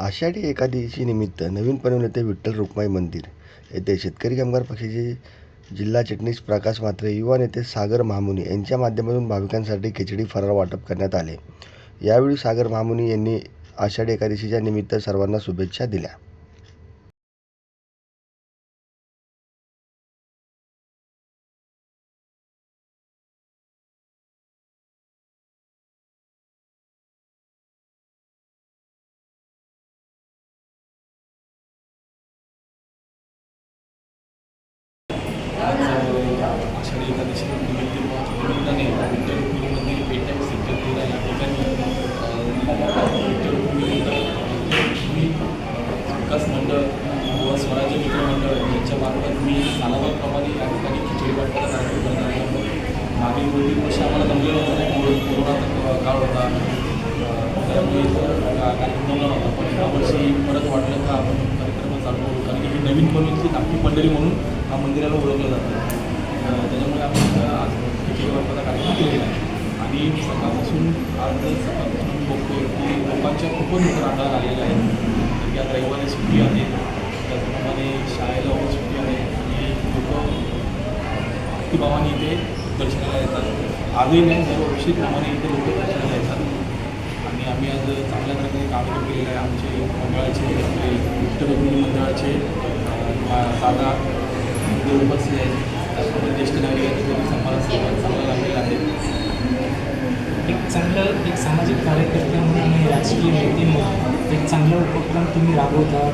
आषाढी एकादशी निमित्त नवीन पनवेल येथे विठ्ठल रुक्माई मंदिर. येथे शेतकरी कामगार पक्षाचे जिल्हा चिटणीस प्रकाश म्हात्रे युवा नेते सागर महामुनी यांच्या माध्यमातून भाविकांसाठी खिचडी फराळ वाटप करण्यात आले. यावेळी सागर महामुनी यांनी आषाढी एकादशीच्या निमित्त सर्वांना शुभेच्छा दिल्या. आज आषाढी एकादशी निमित्त निमित्ताने विठ्ठल रुक्मिणी पेटॅक सेंटर या ठिकाणी विठ्ठल रुक्मिणी विकास मंडळ व स्वराज्य मित्र यांच्या मार्फत मी सालाबादप्रमाणे या ठिकाणी खिचडी वाटपाचा कार्यक्रम करणार आहे मागील दोन तीन वर्ष आम्हाला जमलेलं होतं नाही कोरोनाचा काळ होता त्यामुळे कार्यक्रम जमला पण यावर्षी वर्षी परत वाटलं का आपण कार्यक्रम चालू कारण की नवीन पनवेलची नागपूर मंडळी म्हणून हा मंदिराला ओळखलं जातं. त्याच्यामुळे आम्ही आज खिचडी कार्यक्रम केलेला आहे. आणि सकाळपासून आज सकाळपासून आम्ही बघतोय की लोकांच्या खूपच मोठ्या रांगा आलेल्या आहेत की आज रविवारी सुट्टी आहे. त्याचप्रमाणे शाळेला वगैरे सुट्टी आहे. आणि लोक भक्तिभावाने इथे दर्शनाला येतात. आजही नाही दरवर्षीप्रमाणे इथे लोक दर्शनाला येतात. आणि आम्ही आज चांगल्या प्रकारे कार्यक्रम केलेलं आहे. आमचे मंडळाचे आपले विठ्ठल मंडळाचे दादा उपस्थित आहेत. त्याचप्रमाणे ज्येष्ठ नागरिकांचे देखील सन्मान चांगला लागलेला आहे. एक चांगलं एक सामाजिक कार्यकर्ते म्हणून आणि राजकीय नेते म्हणून एक चांगला उपक्रम तुम्ही राबवता.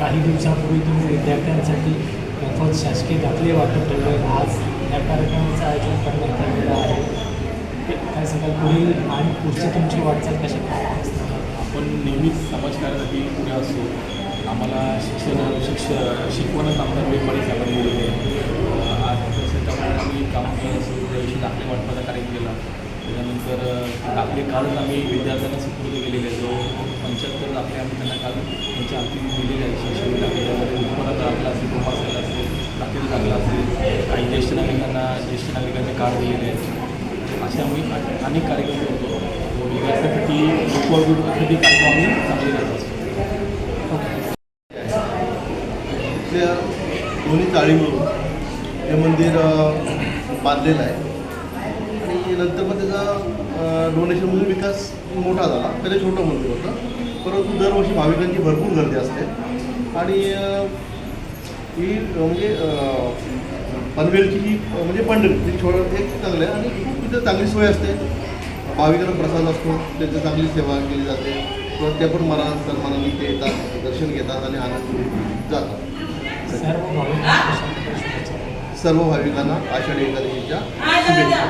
काही दिवसापूर्वी तुम्ही विद्यार्थ्यांसाठी मोफत शासकीय दाखले वाटप ठेवले. आज या कार्यक्रमाचं आयोजन करण्यात आलेलं आहे काय सांगाल पुढील आणि पुढची तुमची वाटचाल कशा आपण नेहमीच समाजकार्यासाठी पुढे असतो आम्हाला शिक्षण शिक्ष शिकवणच आमचा वेळपणे साहेबांनी दिलेली आहे आज त्यामुळे आम्ही काम केलं असं दाखले वाटपाचा कार्यक्रम केला. त्याच्यानंतर दाखले कालच आम्ही विद्यार्थ्यांना सुपूर्द केलेले जो पंच्याहत्तर दाखले आम्ही त्यांना काल त्यांच्या हाती दिलेले आहेत. शिक्षण दाखले उत्पन्नाचा दाखला असेल उपासाला असेल दाखलेचा दाखला असेल काही ज्येष्ठ नागरिकांना ज्येष्ठ नागरिकांचे कार्ड दिलेले आहेत. असे आम्ही अनेक कार्यक्रम करतो. यासाठी विकासासाठी कार्यक्रम आम्ही चांगले करत. इथल्या दोन्ही चाळीवरून हे मंदिर बांधलेलं आहे. आणि नंतर मग त्याचा डोनेशनमधून म्हणजे विकास मोठा झाला. पहिले छोटं मंदिर होतं. परंतु दरवर्षी भाविकांची भरपूर गर्दी असते. आणि ही म्हणजे पनवेलची ही म्हणजे पंढरी ती छोड एक चांगलं आहे. आणि खूप तिथं चांगली सोय असते. भाविकांना प्रसाद असतो. त्यांची चांगली सेवा केली जाते. किंवा ते पण मना सन्मानाने ते येतात दर्शन घेतात आणि आनंद जातात. सर्व भाविकांना आषाढी एकादशीच्या शुभेच्छा